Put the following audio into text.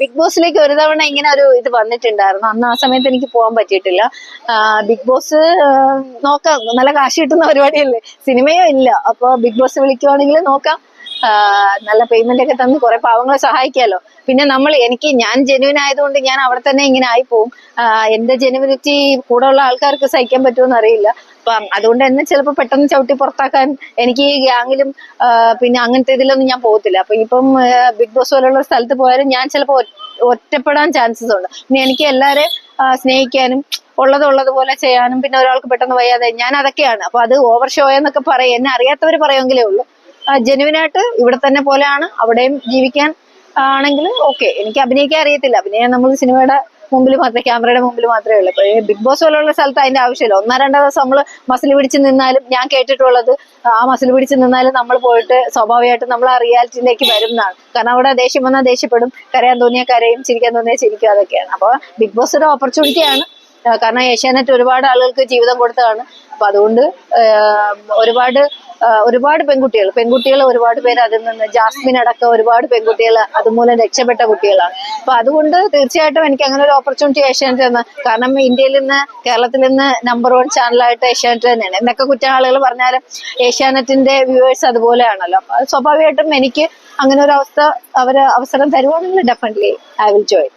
Big ബോസിലേക്ക് ഒരു തവണ ഇങ്ങനെ ഒരു ഇത് വന്നിട്ടുണ്ടായിരുന്നു. അന്ന് ആ സമയത്ത് എനിക്ക് പോകാൻ പറ്റിയിട്ടില്ല. ബിഗ് ബോസ് നോക്കാം. നല്ല കാശ് കിട്ടുന്ന പരിപാടിയല്ലേ? സിനിമയോ ഇല്ല. അപ്പൊ ബിഗ് ബോസ് വിളിക്കുവാണെങ്കിൽ നോക്കാം. നല്ല പേയ്മെന്റ് ഒക്കെ തന്ന് കുറെ പാവങ്ങളെ സഹായിക്കാലോ. പിന്നെ നമ്മൾ എനിക്ക് ഞാൻ ജെനുവിൻ ആയതുകൊണ്ട് ഞാൻ അവിടെ തന്നെ ഇങ്ങനെ ആയി പോവും. എന്റെ ജെനുവിനിറ്റി കൂടെ ഉള്ള ആൾക്കാർക്ക് സഹിക്കാൻ പറ്റുമെന്ന് അറിയില്ല അപ്പൊ അതുകൊണ്ട് എന്നെ ചിലപ്പോൾ പെട്ടെന്ന് ചവിട്ടി പുറത്താക്കാൻ എനിക്ക് ഈ ഗ്യാങ്ങിലും പിന്നെ അങ്ങനത്തെ ഇതിലൊന്നും ഞാൻ പോകത്തില്ല. അപ്പൊ ഇപ്പം ബിഗ് ബോസ് പോലുള്ള സ്ഥലത്ത് പോയാലും ഞാൻ ചിലപ്പോൾ ഒറ്റപ്പെടാൻ ചാൻസസ് ഉണ്ട്. പിന്നെ എനിക്ക് എല്ലാവരെയും സ്നേഹിക്കാനും ഉള്ളത് ഉള്ളതുപോലെ ചെയ്യാനും പിന്നെ ഒരാൾക്ക് പെട്ടെന്ന് വയ്യാതെ ഞാൻ അതൊക്കെയാണ്. അപ്പൊ അത് ഓവർ ഷോ എന്നൊക്കെ പറയും. എന്നെ അറിയാത്തവർ പറയുമെങ്കിലേ ഉള്ളൂ. ജെനുവിനായിട്ട് ഇവിടെ തന്നെ പോലെയാണ്. അവിടെയും ജീവിക്കാൻ ആണെങ്കിൽ ഓക്കെ എനിക്ക് അഭിനയിക്കാൻ അറിയത്തില്ല. അഭിനയം നമ്മൾ സിനിമയുടെ മുമ്പിൽ മാത്രമേ ക്യാമറയുടെ മുമ്പിൽ മാത്രമേ ഉള്ളൂ. ബിഗ് ബോസ് പോലുള്ള സ്ഥലത്ത് അതിന്റെ ആവശ്യമില്ല. ഒന്നോ രണ്ടോ ദിവസം നമ്മൾ മസിൽ പിടിച്ച് നിന്നാലും ഞാൻ കേട്ടിട്ടുള്ളത് ആ മസിൽ പിടിച്ച് നിന്നാലും നമ്മൾ പോയിട്ട് സ്വാഭാവികമായിട്ടും നമ്മൾ ആ റിയാലിറ്റിയിലേക്ക് വരും എന്നാണ്. കാരണം അവിടെ ദേഷ്യം വന്നാൽ ദേഷ്യപ്പെടും. കരയാൻ തോന്നിയ കരയും ചിരിക്കാൻ തോന്നിയ ചിരിക്കും. അതൊക്കെയാണ്. അപ്പോൾ ബിഗ് ബോസ് ഒരു ഓപ്പർച്യൂണിറ്റിയാണ് കാരണം ഏഷ്യാനെറ്റ് ഒരുപാട് ആളുകൾക്ക് ജീവിതം കൊടുത്തതാണ്. അപ്പൊ അതുകൊണ്ട് ഒരുപാട് ഒരുപാട് പെൺകുട്ടികൾ പെൺകുട്ടികൾ ഒരുപാട് പേര് അതിൽ നിന്ന് ജാസ്മിൻ അടക്കം ഒരുപാട് പെൺകുട്ടികൾ അതുമൂലം രക്ഷപ്പെട്ട കുട്ടികളാണ്. അപ്പൊ അതുകൊണ്ട് തീർച്ചയായിട്ടും എനിക്ക് അങ്ങനെ ഒരു ഓപ്പർച്യൂണിറ്റി ഏഷ്യാനെറ്റ് തന്നെ കാരണം ഇന്ത്യയിൽ നിന്ന് കേരളത്തിൽ നിന്ന് നമ്പർ വൺ ചാനലായിട്ട് ഏഷ്യാനെറ്റ് തന്നെയാണ്. എന്നൊക്കെ കുറ്റ ആളുകൾ പറഞ്ഞാലും ഏഷ്യാനെറ്റിന്റെ വ്യൂവേഴ്സ് അതുപോലെയാണല്ലോ. അപ്പൊ സ്വാഭാവികമായിട്ടും എനിക്ക് അങ്ങനെ ഒരു അവസ്ഥ അവർ അവസരം തരുവാണെങ്കിൽ ഡെഫിനറ്റ്ലി ഐ വിൽ ജോയിൻ